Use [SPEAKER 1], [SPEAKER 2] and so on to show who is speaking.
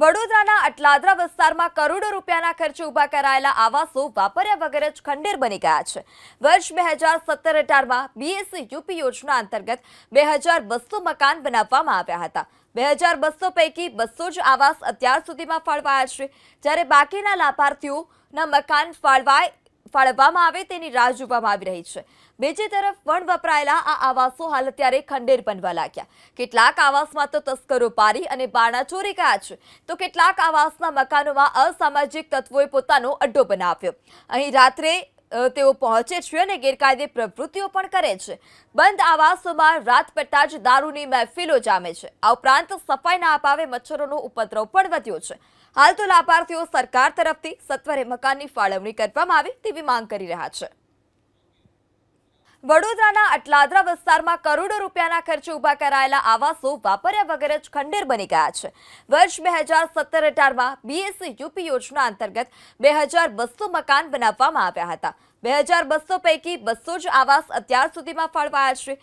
[SPEAKER 1] વડોદરાના અટલાદરા વિસ્તારમાં કરોડો રૂપિયાના ખર્ચે ઊભા કરાયેલા આવાસો વાપર્યા વગર જ ખંડેર બની ગયા છે. વર્ષ બે હજાર સત્તર અઢારમાં બીએસસી યુપી યોજના અંતર્ગત બે હજાર બસો મકાન બનાવવામાં આવ્યા હતા. બે હજાર બસો પૈકી બસો જ આવાસ અત્યાર સુધીમાં ફાળવાયા છે. જ્યારે બાકીના લાભાર્થીઓના મકાન ફાળવાય ફાળવવામાં આવે તેની રાહ જોવામાં આવી રહી છે. બીજી તરફ વણ વપરાયેલા આ આવાસો હાલ અત્યારે ખંડેર બનવા લાગ્યા. કેટલાક આવાસમાં તો તસ્કરો પારી અને બારણા ચોરી ગયા છે. તો કેટલાક આવાસના મકાનોમાં અસામાજિક તત્વોએ પોતાનો અડ્ડો બનાવ્યો. અહીં રાત્રે તેઓ પહોંચે છે અને ગેરકાયદે પ્રવૃત્તિઓ પણ કરે છે. બંધ આવાસોમાં રાત પડતા જ દારૂની મહેફિલો જામે છે. આ ઉપરાંત સફાઈ ના અપાવે મચ્છરોનો ઉપદ્રવ પણ વધ્યો છે. હાલ તો લાભાર્થીઓ સરકાર તરફથી સત્વરે મકાનની ફાળવણી કરવામાં આવે તેવી માંગ કરી રહ્યા છે. વડોદરાના અટલાદરા વિસ્તારમાં કરોડો રૂપિયાના ખર્ચે ઊભા કરાયેલા આવાસો વાપર્યા વગર જ ખંડેર બની ગયા છે. વર્ષ બે હજાર સત્તર અઢારમાં બીએસસી યુપી યોજના અંતર્ગત બે હજાર બસો મકાન બનાવવામાં આવ્યા હતા. બે હજાર બસો પૈકી બસો જ આવાસ અત્યાર સુધીમાં ફાળવાયા છે.